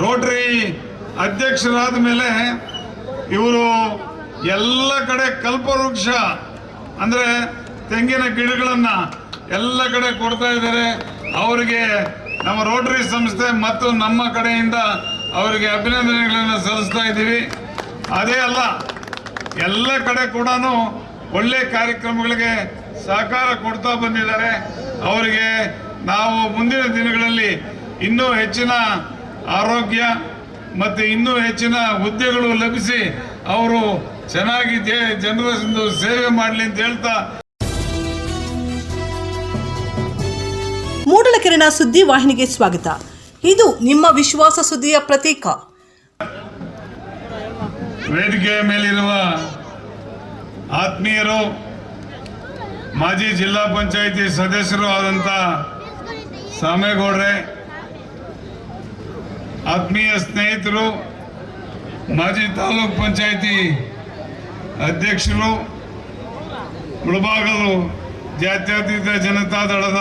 Rotary ಅಧ್ಯಕ್ಷರಾದ ಮೇಲೆ ಇವರು ಎಲ್ಲ ಕಡೆ ಕಲ್ಪವೃಕ್ಷ, ಅಂದರೆ ತೆಂಗಿನ ಗಿಡಗಳನ್ನು ಎಲ್ಲ ಕಡೆ ಕೊಡ್ತಾ ಇದ್ದಾರೆ. ಅವರಿಗೆ ನಮ್ಮ ರೋಟರಿ ಸಂಸ್ಥೆ ಮತ್ತು ನಮ್ಮ ಕಡೆಯಿಂದ ಅವರಿಗೆ ಅಭಿನಂದನೆಗಳನ್ನು ಸಲ್ಲಿಸ್ತಾ ಇದ್ದೀವಿ. ಅದೇ ಅಲ್ಲ, ಎಲ್ಲ ಕಡೆ ಕೂಡ ಒಳ್ಳೆ ಕಾರ್ಯಕ್ರಮಗಳಿಗೆ ಸಹಕಾರ ಕೊಡ್ತಾ ಬಂದಿದ್ದಾರೆ. ಅವರಿಗೆ ನಾವು ಮುಂದಿನ ದಿನಗಳಲ್ಲಿ ಇನ್ನೂ ಹೆಚ್ಚಿನ ಆರೋಗ್ಯ ಮತ್ತು ಇನ್ನೂ ಹೆಚ್ಚಿನ ಹುದ್ದೆಗಳು ಲಭಿಸಿ ಅವರು ಚೆನ್ನಾಗಿ ಜನರ ಸೇವೆ ಮಾಡಲಿ ಅಂತ ಹೇಳ್ತಾ ಮೂಡಲಕೆರೆನ ಸುದ್ದಿ ವಾಹಿನಿಗೆ ಸ್ವಾಗತ. ಇದು ನಿಮ್ಮ ವಿಶ್ವಾಸ ಸುದ್ದಿಯ ಪ್ರತೀಕ. ವೇದಿಕೆಯ ಮೇಲಿರುವ ಆತ್ಮೀಯರು ಮಾಜಿ ಜಿಲ್ಲಾ ಪಂಚಾಯಿತಿ ಸದಸ್ಯರು ಆದಂಥ ಸಾಮೇಗೌಡ್ರೆ ಆತ್ಮೀಯ ಸ್ನೇಹಿತರು, ಮಾಜಿ ತಾಲೂಕ್ ಪಂಚಾಯಿತಿ ಅಧ್ಯಕ್ಷರು, ಮುಳಬಾಗಲು ಜಾತ್ಯತೀತ ಜನತಾದಳದ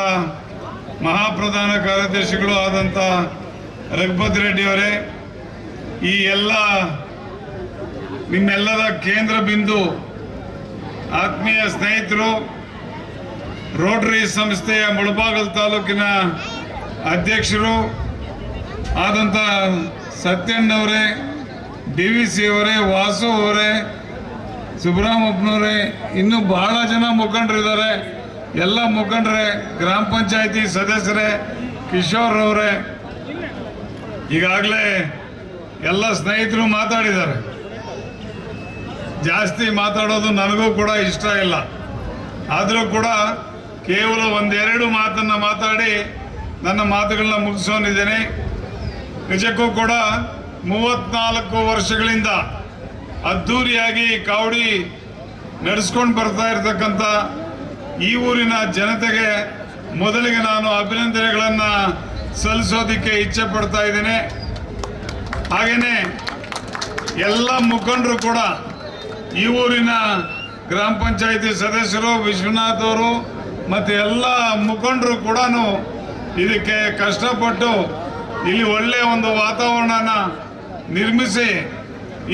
ಮಹಾಪ್ರಧಾನ ಕಾರ್ಯದರ್ಶಿಗಳು ಆದಂಥ ರಘುಪತ್ ರೆಡ್ಡಿಯವರೇ ಈ ಎಲ್ಲ ನಿಮ್ಮೆಲ್ಲರ ಕೇಂದ್ರ ಬಿಂದು ಆತ್ಮೀಯ ಸ್ನೇಹಿತರು, ರೋಟರಿ ಸಂಸ್ಥೆಯ ಮುಳಬಾಗಲ್ ತಾಲೂಕಿನ ಅಧ್ಯಕ್ಷರು ಆದಂಥ ಸತ್ಯಣ್ಣವರೇ, ಡಿ ವಿ ಸಿ ಅವರೇ ವಾಸು ಅವರೇ ಸುಬ್ರಹ್ಮಪ್ಪನವರೇ ಇನ್ನೂ ಬಹಳ ಜನ ಮುಖಂಡರಿದ್ದಾರೆ. ಎಲ್ಲ ಮುಖಂಡರೇ, ಗ್ರಾಮ ಪಂಚಾಯತಿ ಸದಸ್ಯರೇ, ಕಿಶೋರ್ ಅವರೇ, ಈಗಾಗಲೇ ಎಲ್ಲ ಸ್ನೇಹಿತರು ಮಾತಾಡಿದ್ದಾರೆ. ಜಾಸ್ತಿ ಮಾತಾಡೋದು ನನಗೂ ಕೂಡ ಇಷ್ಟ ಇಲ್ಲ. ಆದರೂ ಕೂಡ ಕೇವಲ ಒಂದೆರಡು ಮಾತನ್ನು ಮಾತಾಡಿ ನನ್ನ ಮಾತುಗಳನ್ನ ಮುಗಿಸೋನಿದ್ದೇನೆ ನಿಜಕ್ಕೂ ಕೂಡ ಮೂವತ್ನಾಲ್ಕು ವರ್ಷಗಳಿಂದ ಅದ್ಧೂರಿಯಾಗಿ ಕಾವಡಿ ನಡೆಸ್ಕೊಂಡು ಬರ್ತಾ ಇರತಕ್ಕಂಥ ಈ ಊರಿನ ಜನತೆಗೆ ಮೊದಲಿಗೆ ನಾನು ಅಭಿನಂದನೆಗಳನ್ನು ಸಲ್ಲಿಸೋದಕ್ಕೆ ಇಚ್ಛೆ ಪಡ್ತಾ ಇದ್ದೇನೆ. ಹಾಗೆಯೇ ಎಲ್ಲ ಮುಖಂಡರು ಕೂಡ ಈ ಊರಿನ ಗ್ರಾಮ ಪಂಚಾಯಿತಿ ಸದಸ್ಯರು, ವಿಶ್ವನಾಥ್ ಅವರು ಮತ್ತು ಎಲ್ಲ ಮುಖಂಡರು ಕೂಡ ಇದಕ್ಕೆ ಕಷ್ಟಪಟ್ಟು ಇಲ್ಲಿ ಒಳ್ಳೆಯ ಒಂದು ವಾತಾವರಣನ ನಿರ್ಮಿಸಿ,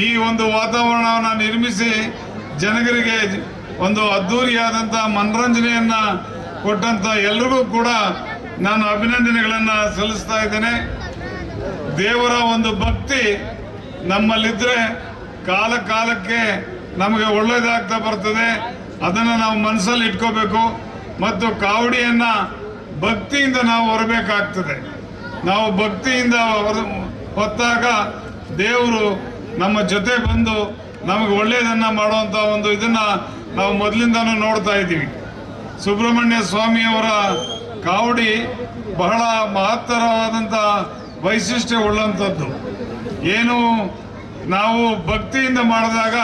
ಈ ಒಂದು ವಾತಾವರಣವನ್ನು ನಿರ್ಮಿಸಿ ಜನಗರಿಗೆ ಒಂದು ಅದ್ಧೂರಿಯಾದಂಥ ಮನರಂಜನೆಯನ್ನು ಕೊಟ್ಟಂಥ ಎಲ್ರಿಗೂ ಕೂಡ ನಾನು ಅಭಿನಂದನೆಗಳನ್ನು ಸಲ್ಲಿಸ್ತಾ ಇದ್ದೇನೆ. ದೇವರ ಒಂದು ಭಕ್ತಿ ನಮ್ಮಲ್ಲಿದ್ದರೆ ಕಾಲ ಕಾಲಕ್ಕೆ ನಮಗೆ ಒಳ್ಳೆಯದಾಗ್ತಾ ಬರ್ತದೆ. ಅದನ್ನು ನಾವು ಮನಸ್ಸಲ್ಲಿ ಇಟ್ಕೋಬೇಕು. ಮತ್ತು ಕಾವಡಿಯನ್ನು ಭಕ್ತಿಯಿಂದ ನಾವು ಹೊರಬೇಕಾಗ್ತದೆ. ನಾವು ಭಕ್ತಿಯಿಂದ ಹೊತ್ತಾಗ ದೇವರು ನಮ್ಮ ಜೊತೆ ಬಂದು ನಮಗೆ ಒಳ್ಳೆಯದನ್ನು ಮಾಡುವಂಥ ಒಂದು ಇದನ್ನು ನಾವು ಮೊದಲಿಂದನೂ ನೋಡ್ತಾ ಇದ್ದೀವಿ. ಸುಬ್ರಹ್ಮಣ್ಯ ಸ್ವಾಮಿಯವರ ಕಾವಡಿ ಬಹಳ ಮಹತ್ತರವಾದಂಥ ವೈಶಿಷ್ಟ್ಯ ಉಳ್ಳಂಥದ್ದು ಏನು ನಾವು ಭಕ್ತಿಯಿಂದ ಮಾಡಿದಾಗ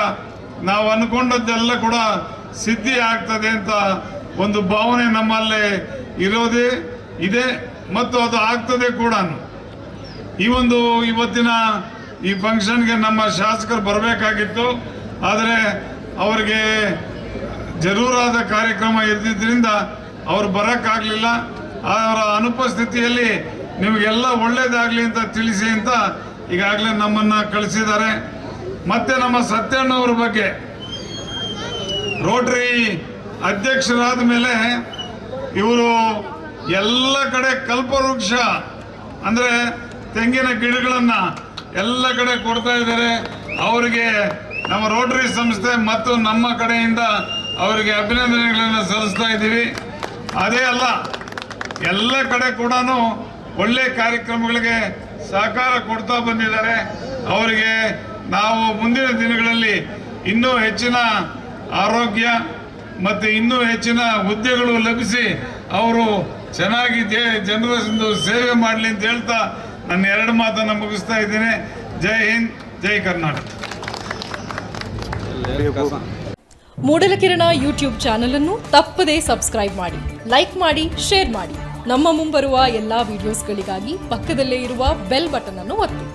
ನಾವು ಅನ್ಕೊಂಡದ್ದೆಲ್ಲ ಕೂಡ ಸಿದ್ಧಿ ಆಗ್ತದೆ ಅಂತ ಒಂದು ಭಾವನೆ ನಮ್ಮಲ್ಲಿ ಇರೋದೇ ಇದೆ. ಮತ್ತು ಅದು ಆಗ್ತದೆ ಕೂಡ ಈ ಒಂದು ಇವತ್ತಿನ ಈ ಫಂಕ್ಷನ್ಗೆ ನಮ್ಮ ಶಾಸಕರು ಬರಬೇಕಾಗಿತ್ತು. ಆದರೆ ಅವರಿಗೆ ಜರೂರಾದ ಕಾರ್ಯಕ್ರಮ ಇದ್ದಿದ್ದರಿಂದ ಅವರು ಬರೋಕ್ಕಾಗಲಿಲ್ಲ. ಅವರ ಅನುಪಸ್ಥಿತಿಯಲ್ಲಿ ನಿಮಗೆಲ್ಲ ಒಳ್ಳೇದಾಗಲಿ ಅಂತ ತಿಳಿಸಿ ಅಂತ ಈಗಾಗಲೇ ನಮ್ಮನ್ನು ಕಳಿಸಿದ್ದಾರೆ. ಮತ್ತೆ ನಮ್ಮ ಸತ್ಯಣ್ಣವ್ರ ಬಗ್ಗೆ ರೋಟ್ರಿ ಅಧ್ಯಕ್ಷರಾದ ಮೇಲೆ ಇವರು ಎಲ್ಲ ಕಡೆ ಕಲ್ಪವೃಕ್ಷ, ಅಂದರೆ ತೆಂಗಿನ ಗಿಡಗಳನ್ನು ಎಲ್ಲ ಕಡೆ ಕೊಡ್ತಾ ಇದ್ದಾರೆ. ಅವರಿಗೆ ನಮ್ಮ ರೋಟರಿ ಸಂಸ್ಥೆ ಮತ್ತು ನಮ್ಮ ಕಡೆಯಿಂದ ಅವರಿಗೆ ಅಭಿನಂದನೆಗಳನ್ನು ಸಲ್ಲಿಸ್ತಾ ಇದ್ದೀವಿ. ಅದೇ ಅಲ್ಲ, ಎಲ್ಲ ಕಡೆ ಕೂಡ ಒಳ್ಳೆ ಕಾರ್ಯಕ್ರಮಗಳಿಗೆ ಸಹಕಾರ ಕೊಡ್ತಾ ಬಂದಿದ್ದಾರೆ. ಅವರಿಗೆ ನಾವು ಮುಂದಿನ ದಿನಗಳಲ್ಲಿ ಇನ್ನೂ ಹೆಚ್ಚಿನ ಆರೋಗ್ಯ ಮತ್ತು ಇನ್ನೂ ಹೆಚ್ಚಿನ ಹುದ್ದೆಗಳು ಲಭಿಸಿ ಅವರು ಚೆನ್ನಾಗಿ ಜನರ ಸೇವೆ ಮಾಡಲಿ ಅಂತ ಹೇಳ್ತಾ ನನ್ನ ಎರಡು ಮಾತನ್ನು ಮುಗಿಸ್ತಾ ಇದ್ದೇನೆ. ಜೈ ಹಿಂದ್, ಜೈ ಕರ್ನಾಟಕ. ಮೂಡಲಕಿರಣ ಯೂಟ್ಯೂಬ್ ಚಾನಲ್ ಅನ್ನು ತಪ್ಪದೇ ಸಬ್ಸ್ಕ್ರೈಬ್ ಮಾಡಿ, ಲೈಕ್ ಮಾಡಿ, ಶೇರ್ ಮಾಡಿ. ನಮ್ಮ ಮುಂಬರುವ ಎಲ್ಲಾ ವಿಡಿಯೋಸ್ಗಳಿಗಾಗಿ ಪಕ್ಕದಲ್ಲೇ ಇರುವ ಬೆಲ್ ಬಟನ್ ಅನ್ನು ಒತ್ತಿ.